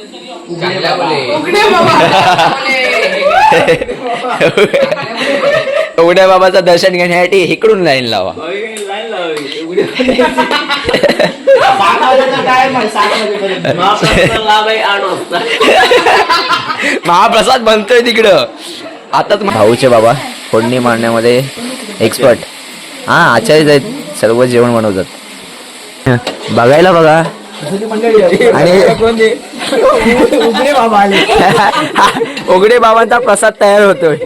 उघडे उघड्या बाबाचं दर्शन घेण्यासाठी इकडून लाईन लावा. महाप्रसाद बनतोय तिकडं. आताच भाऊचे बाबा फोडणी मारण्यामध्ये एक्सपर्ट हा आचार्य आहेत सर्व जेवण बनवतात. बघायला बघा. आणि उघडे बाबा आले. उघडे बाबांचा प्रसाद तयार होतोय.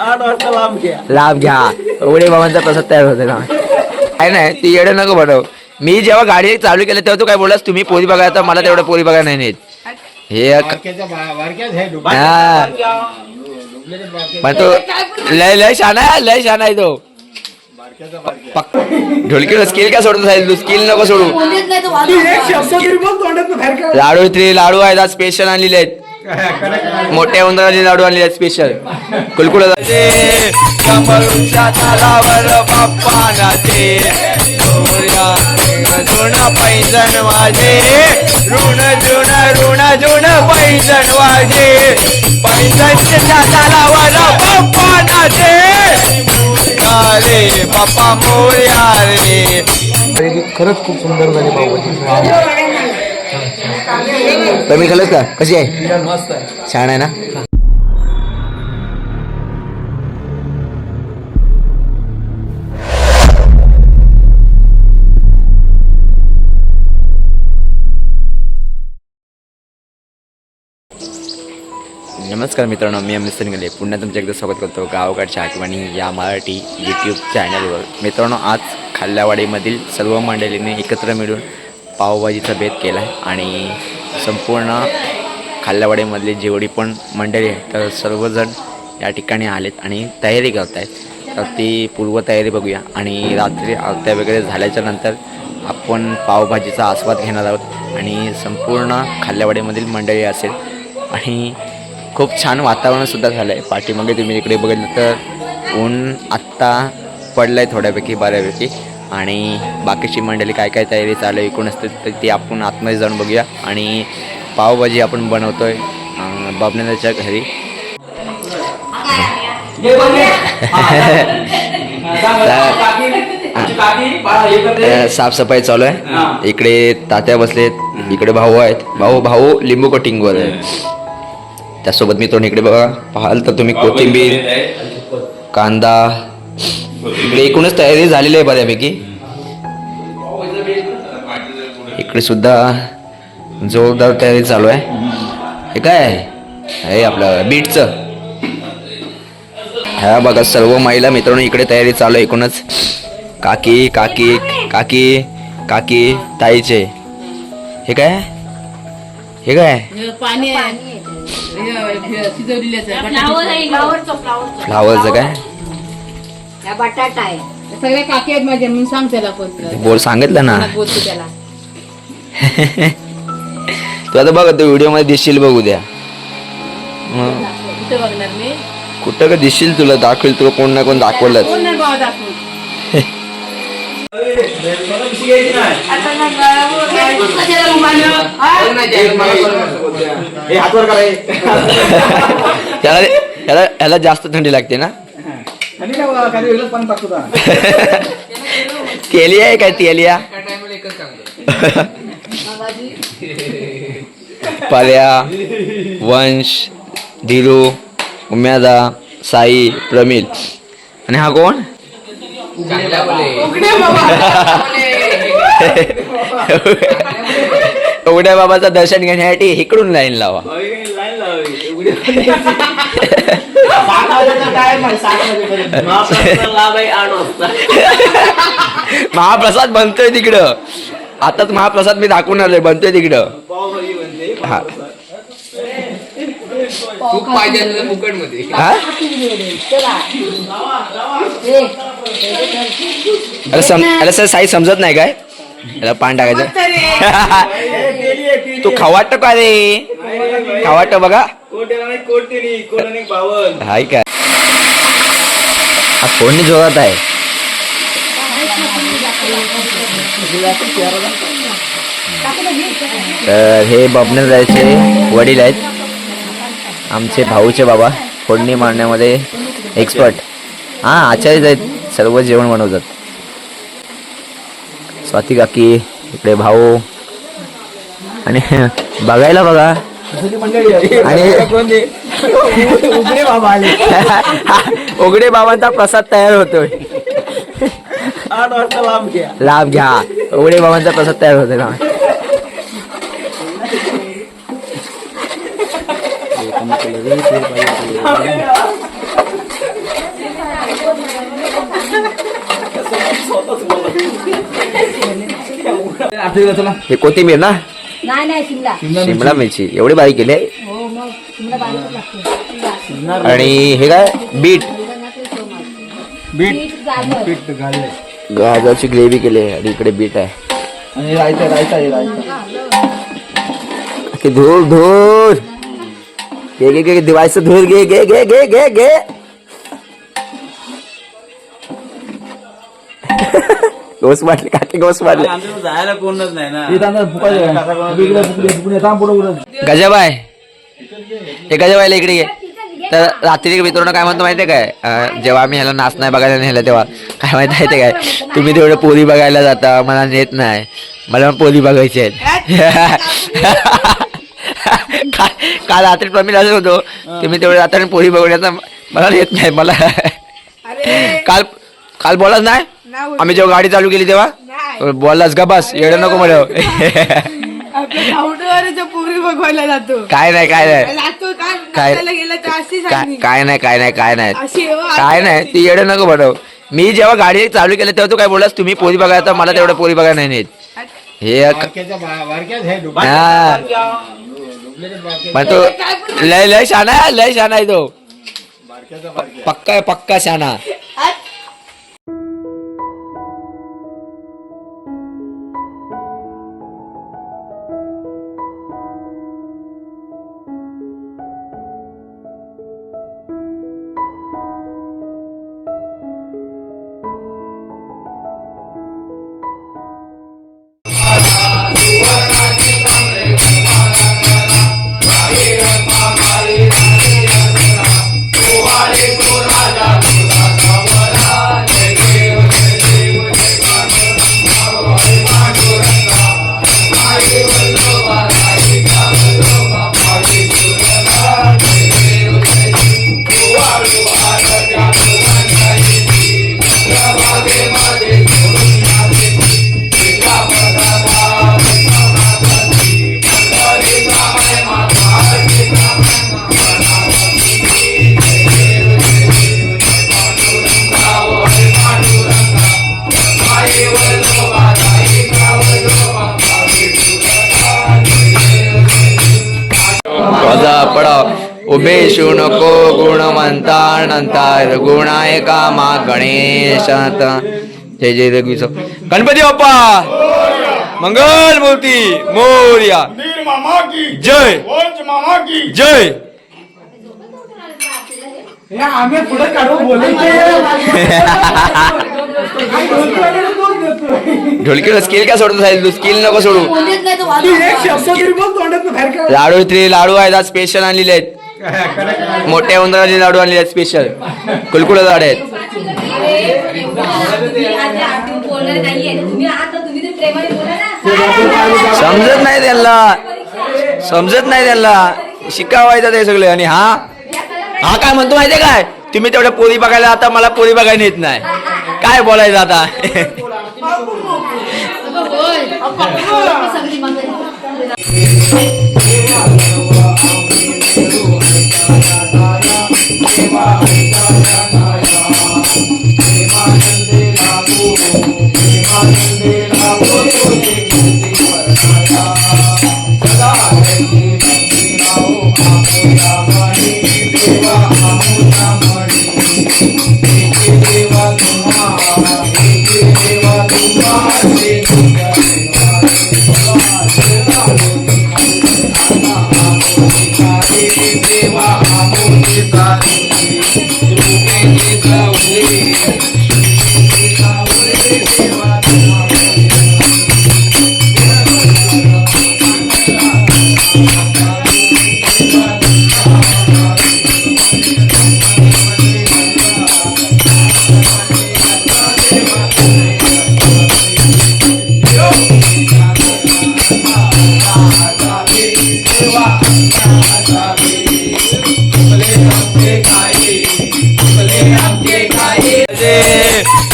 आठ वाजता लांब घ्या. लाभ घ्या. उघडे बाबांचा प्रसाद तयार होतोय ना काय नाही ती येडं नको बनव मी जेव्हा गाडी चालू केली तेव्हा तू काय बोललास? तुम्ही पोरी बघा तर मला तेवढं पोरी बघा नाही नेत हे एक- हा. पण तो लय लय शाना आहे लय शाना आहे तो. पक- ढोलकीला स्किल का सोडतो साहेब तू स्किल नको सोडू. लाडू तरी लाडू आहेत आज स्पेशल आणलेले आहेत. मोठ्या उंदराने लाडू आणलेले आहेत स्पेशल कुलकुल पैजण वाजे ऋण जुण ऋण जुण पैजण वाजे पैजणच्या तलावर बाप्पा नाचे. रे बाप्पा मोर्या रे खरंच खूप सुंदर झाली बाबा तुम्ही खाल्लत का? कशी आहे. छान आहे ना? नमस्कार मित्रांनो मी अमित सिंगले पुन्हा तुमचं एकदा स्वागत करतो गावकडच्या आठवणी या मराठी यूट्यूब चॅनलवर मित्रांनो आज खाल्ल्यावाडीमधील सर्व मंडळींनी एकत्र मिळून पावभाजीचा भेद केला आहे आणि संपूर्ण खाल्ल्यावाडीमधली जेवढी पण मंडळी आहे तर सर्वजण या ठिकाणी आलेत आणि तयारी करत आहेत तर ती पूर्वतयारी बघूया आणि रात्री आरत्या वगैरे झाल्याच्यानंतर आपण पावभाजीचा आस्वाद घेणार आहोत आणि संपूर्ण खाल्ल्यावाडीमधील मंडळी असेल आणि खूप छान वातावरणसुद्धा झालं आहे पाठीमागे तुम्ही इकडे बघितलं तर ऊन आत्ता पडलं आहे थोड्यापैकी बऱ्यापैकी. आणि बाकीची मंडळी काय काय तयारी चालू आहे एकूण असते तर ती आपण आतमध्ये जाऊन बघूया. आणि पावभाजी आपण बनवतो आहे बाबनेदाच्या घरी. साफसफाई चालू आहे. इकडे तात्या बसलेत इकडे भाऊ आहेत. भाऊ भाऊ लिंबू कटिंगवर आहे. त्यासोबत मित्रांनो इकडे बघा पाहाल तर तुम्ही कोथिंबीर कांदा. इकडे एकूणच तयारी झालेली आहे बऱ्यापैकी. इकडे सुद्धा जोरदार तयारी चालू आहे. हे काय आहे? हे आपलं बीटचं. ह्या बघा सर्व महिला मित्रांनो इकडे तयारी चालू आहे एकूणच. काकी काकी काकी काकी ताईचे. हे काय हे काय पाणी फ्लावरचं काय? बटाटा आहे. सगळ्या काकी आहेत माझ्या मी सांग त्याला बोल सांगितलं ना. बोलतो त्याला. तू आता बघ तू व्हिडिओमध्ये दिसशील बघ उद्या कुठं का दिसशील तुला दाखवेल तुला कोण ना कोण दाखवलं त्याला ह्याला जास्त थंडी लागते ना? केली तेलिया आहे काय तेलिया पाल्या वंश धीरू उम्यादा साई प्रमिल आणि हा कोण? बाबा. उघड्या बाबाचं दर्शन घेण्यासाठी इकडून लाईन लावा. सात वाजेचा time आहे, सात वाजेपर्यंत. महाप्रसाद बनतोय तिकडं. आताच महाप्रसाद मी दाखवून आलोय बनतोय तिकडं. हा. हा? अरे सम अरे सर साई समजत नाही काय? याला पान टाकायचं. तू. खवाट का रे? खवाट बघा. हाय काय हा फोडणी जोरात आहे? तर हे बबनर जायचे वडील आहेत. आमचे भाऊचे बाबा फोडणी मारण्यामध्ये एक्सपर्ट हां आचार्य आहेत. सर्व जेवण बनवतात. स्वाती काकी इकडे भाऊ. आणि बघायला बघा. आणि उघडे बाबा आले उघडे बाबांचा प्रसाद तयार होतोय. आठ वाजता लांब घ्या. लाभ घ्या. उघडे बाबांचा प्रसाद तयार होतोय. ना हे कोथिंबीर ना? नाही नाही शिमला. शिमला मिरची. एवढी बारीक केली आहे? हो मग शिमला बारीक लागते. आणि हे काय? बीट. बीट. बीट घालले गाजरची ग्रेव्ही केली आहे. आणि इकडे बीट आहे. आणि रायता रायता आहे रायता. की धूर धूर. घे घे घे दिवाळीचं धूर घे घे घे घे घे घे. गोस वाटले काकी गोस वाटले जायला कोणच नाही ना. इथं आता फुकायचं. इकडे फुकले, फुकले. थांब पुढं पुढं. गजबाय हे गजबायला इकडे घे तर रात्री मित्रांनो काय म्हणतो माहितीये काय? जेव्हा आम्ही ह्याला नाच नाही बघायला नेलं तेव्हा. काय माहिती आहे ते काय? तुम्ही तेवढे पोरी बघायला जाता मला नेत नाही. मला पण पोरी बघायची आहेत. काल काल रात्री प्रमिल असं होतो. तुम्ही तेवढे रात्री पोरी बघण्याचा मला नेत नाही मला काल काल बोलाच नाही? आम्ही जेव्हा गाडी चालू केली तेव्हा? बोललास का बस येणं नको मला पुरी बघवायला जातो. काय नाही काय नाही. जातो काय काय काय. काय नाही काय नाही काय नाही. अशी काय नाही ती येडं नको बनव मी जेव्हा गाडी चालू केली तेव्हा तू काय बोललास? तुम्ही पोरी बघायला मला तेवढं पोरी बघायला नाही नेत. हे पण तो लय लय शाना आहे लय शाना आहे तो. पक्का आहे पक्का शाना उभे शू नको गुणवंता नंतर गुणाय कामा गणेश जय जय। रघुवीर गणपती बाप्पा! मंगल मूर्ती मोर्या। की। जय। की। जय। हे आम्ही पुढे काढू ढोलकीला स्किल काय सोडतो साहेब तू स्किल नको सोडू. लाडू तरी लाडू आहेत आज स्पेशल आणलेले आहेत. मोठ्या उंदराचे लाडू आणले स्पेशल कुलकुल लाडू आहेत. समजत नाही त्यांना. समजत नाही त्यांना. शिकावायचं ते सगळे. आणि हा? हा काय म्हणतो माहितीये काय? तुम्ही तेवढ्या पोरी बघायला आता मला पोरी बघायला येत नाही. काय बोलायचं आता?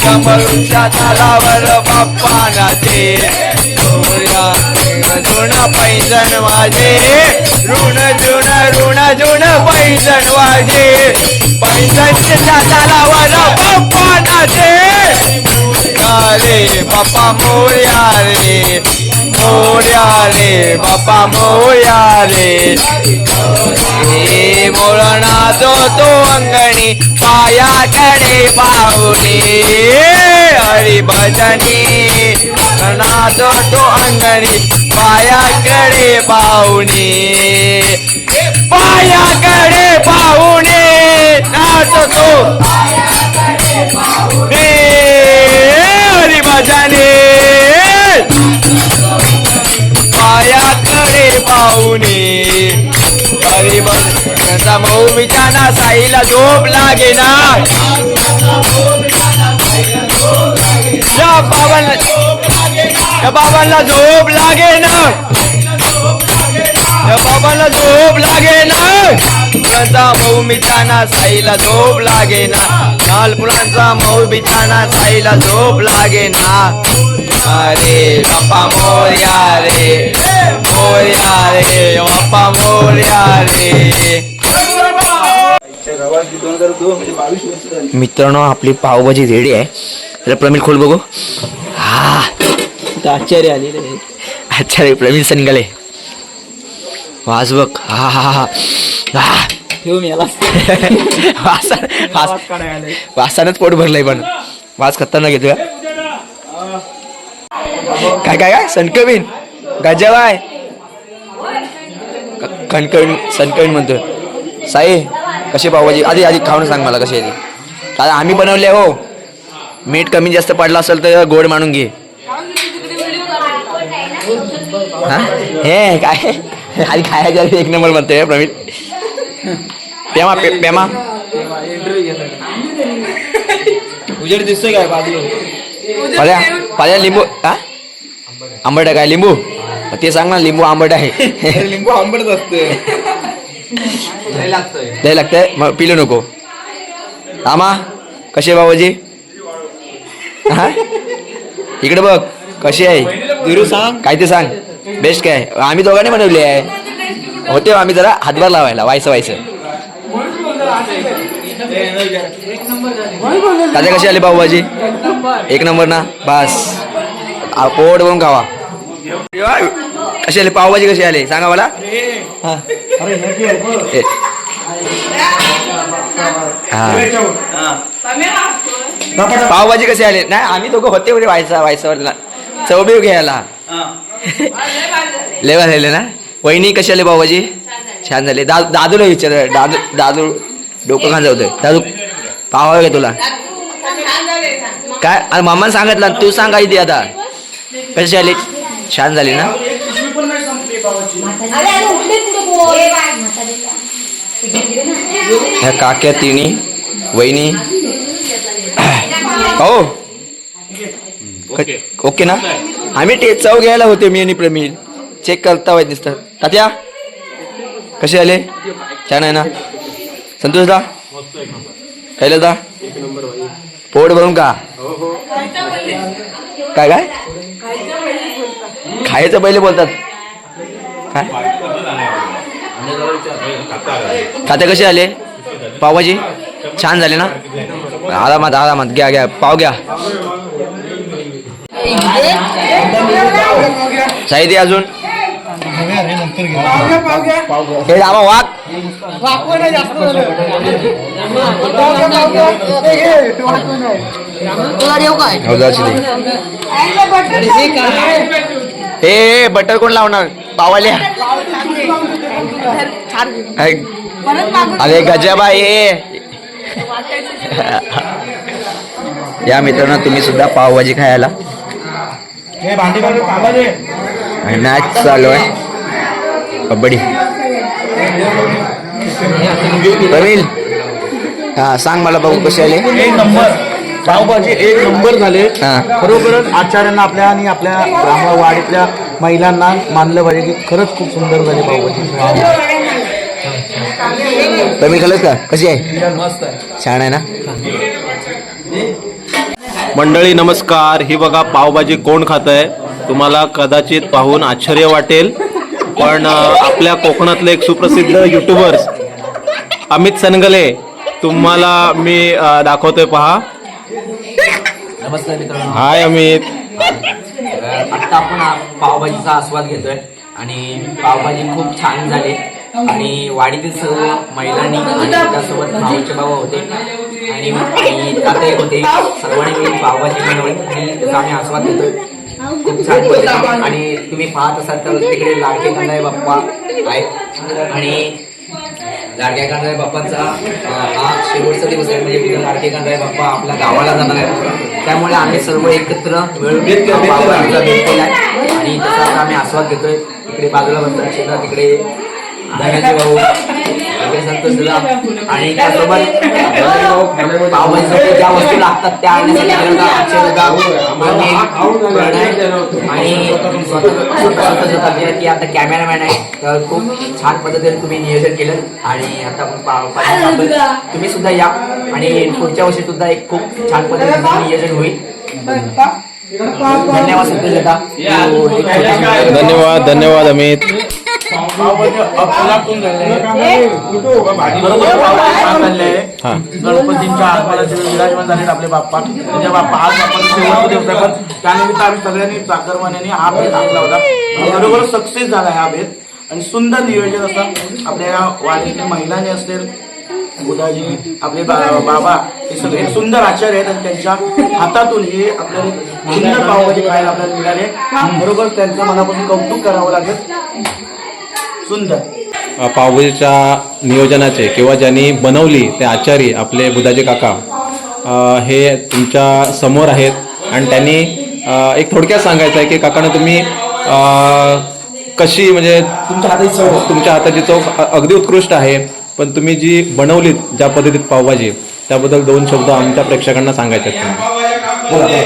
कमळूच्या तालावर बाप्पा नाचे. ऋण पैजण वाजे ऋण जुन ऋण जुन पैजण वाजे पैजणच्या तालावर बाप्पा नाचे रे बाप्पा मोर्या रे मोर्या रे बाप्पा मोर्या रे ए मोळणा तो तो अंगणी पायाकडे पाहुणे हरी भजनी नाचो तो अंगणी पायाकडे पाहुणे पायाकडे पाहुणे नाचतो. हे हरी भजनी. पाहुणे. हरी भजनाचा मऊ मिठाना साईला झोप लागे ना. या बाबांना या बाबांना झोप लागे ना. या बाबांना झोप लागे ना. फुलांचा मऊ बिछाना साईला झोप लागे ना. लाल फुलांचा मऊ बिछाना साईला झोप लागे ना. अरे बाप्पा मोर्या रे मोर्या रे बाप्पा मोर्या रे मित्रांनो आपली पावभाजी रेडी आहे. तर प्रमिल खोल बघू. हा. आचार्य आले रे अच्छा रे प्रवीण सनगले वाज बघ. हा हा हा. हा. ठेव मी याला. वासा वास वासानच पोट भरलंय पण. वास खतरनाक येतोय हा. काय काय काय सनकवीन गजवाय कणकवीन सनकवीन म्हणतोय साई कशी पावभाजी आधी आधी खाऊन सांग मला कशी कारण आम्ही बनवले हो. मीठ कमी जास्त पडला असेल तर गोड मानून घे. हा? हे काय? आधी खायच्या आधी एक नंबर म्हणतोय प्रवीण. पेमा पे, पेमा उजेड दिसतोय काय पाल्या पाल्या लिंबू हा? आंबट आहे काय? लिंबू? ते सांग ना लिंबू आंबट आहे. लिंबू आंबटच असते. लय लागतंय. मग पिलो नको. आमा कशी आहे बाबाजी? हा? इकडे बघ कशी आहे? सांग. काय ते सांग. बेस्ट काय? आम्ही दोघांनी बनवली आहे. होते हो आम्ही जरा हातभार लावायला व्हायचं व्हायचं ताज्या कशी आली पावभाजी एक नंबर ना? बस. पोट भरून खावा. कशी आले? पावभाजी कशी आली? सांगा मला. हा. पावभाजी कशी आले? नाही आम्ही दोघं होते म्हणजे बरे व्हायचा व्हायचं चवबीव घ्यायला. लय झालेले ना? वहिनी कशी आले पावभाजी? छान झाले. दादू दादूला विचार. दादू दादू डोकं खान जाऊ दादू पाव का तुला? काय? अरे सांगितलं. तू सांग काही दे आता. कशी आली? छान झाली ना. ह्या काक्या तिन्ही वहिनी. हो ओके ना? आम्ही ते चव घ्यायला होते मी आणि प्रमीण चेक करता वाईट दिसतं तात्या कसे आले? छान आहे ना? संतोष दा? कैलास दा? पोट भरून का? काय काय? खायचं पहिले बोलतात. काय? खाते कसे आले पावभाजी? छान झाले ना? आरामात आरामात. घ्या घ्या. पाव घ्या. साहित्य अजून? हे आबा वाघ. हे, बटर कोण लावणार? पावाल्या अरे अरे गजाबा ये या मित्रांनो तुम्ही सुद्धा पावभाजी खायला. मॅच चालू आहे. कबड्डी. प्रवीण हा सांग मला बघू कसे आले? पावभाजी एक नंबर झाले. हा. खरोखरच आचार्यांना आपल्या आणि आपल्या ग्रामवाडीतल्या महिलांना मानलं पाहिजे की खरंच खूप सुंदर झाली पावभाजी प्रवीण खाल्लंस का? कशी आहे? छान आहे ना? मंडळी नमस्कार. ही बघा पावभाजी कोण खात आहे तुम्हाला कदाचित पाहून आश्चर्य वाटेल पण अ, आपल्या कोकणातले एक सुप्रसिद्ध युट्यूबर्स अमित सनगले तुम्हाला मी अ, दाखवतोय पहा. नमस्कार मित्रांनो. हाय अमित. आत्ता आपण पावभाजीचा आस्वाद घेतोय आणि पावभाजी खूप छान झाली. आणि वाडीतील सर्व महिलांनी आणि त्यासोबत भाऊचे बाबा होते. आणि ताते होते. सर्वांनी मिळून पावभाजी बनवली. आणि त्याचा आम्ही आस्वाद घेतोय. खूप छान आणि तुम्ही पाहत असाल तर तिकडे लाडके कांदाळे बाप्पा आहेत. आणि लाडक्या कांदाळे बाप्पाचा हा शेवटचा दिवस आहे. म्हणजे लाडके कांदाळे बाप्पा आपल्या गावाला जाणार आहे त्यामुळे आम्ही सर्व एकत्र मिळून केला आहे आणि त्याचा आम्ही आस्वाद घेतोय. इकडे बाजूला बसतात शेतात तिकडे आणि त्यासोबत पावभाजीसाठी ज्या वस्तू लागतात त्या आणि स्वतः आता कॅमेरामॅन आहे तर खूप छान पद्धतीने तुम्ही नियोजन केलं आणि आता. तुम्ही सुद्धा या आणि पुढच्या वर्षी सुद्धा एक खूप छान पद्धतीने नियोजन होईल धन्यवाद धन्यवाद धन्यवाद अमित हा. गणपतींच्या आगमनाचे विराजमान झाले आपले बाप्पा. म्हणजे बाप्पा आज आहे पण त्यानिमित्त आम्ही सगळ्यांनी चाकरमान्यांनी हा भेद आखला होता. आणि बरोबर सक्सेस झाला हा भेद. आणि सुंदर नियोजन असं आपल्या या वाडीतील महिलांनी असेल उदाजी आपले बाबा हे सगळे सुंदर आचार्य आहेत आणि त्यांच्या हातातून हे आपल्याला सुंदर पावभाजी खायला आपल्याला मिळाले बरोबर त्यांचं मनापासून कौतुक करावं लागेल. सुंदर. पावभाजीच्या नियोजनाचे किंवा ज्यांनी बनवली ते आचारी आपले बुधाचे काका हे तुमच्यासमोर आहेत. आणि त्यांनी एक थोडक्यात सांगायचं आहे की काकानं तुम्ही कशी म्हणजे तुमच्या हाताची चव. तुमच्या हाताची चव अगदी उत्कृष्ट आहे. पण तुम्ही जी बनवलीत ज्या पद्धतीत पावभाजी त्याबद्दल दोन शब्द आमच्या प्रेक्षकांना सांगायचे आहेत. तुम्ही.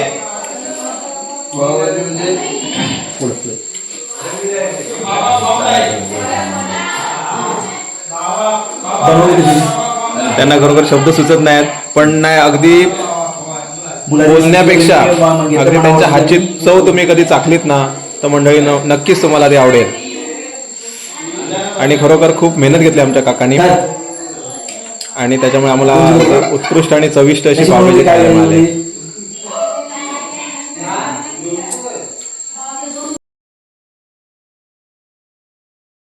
त्यांना खरोखर शब्द सुचत नाहीत पण नाही अगदी बोलण्यापेक्षा अगदी त्यांच्या हातची चव तुम्ही कधी चाखलीत ना तर मंडळी नक्कीच तुम्हाला ते आवडेल. आणि खरोखर खूप मेहनत घेतली आमच्या काकांनी. आणि त्याच्यामुळे आम्हाला उत्कृष्ट आणि चविष्ट अशी पावभाजी मिळाली.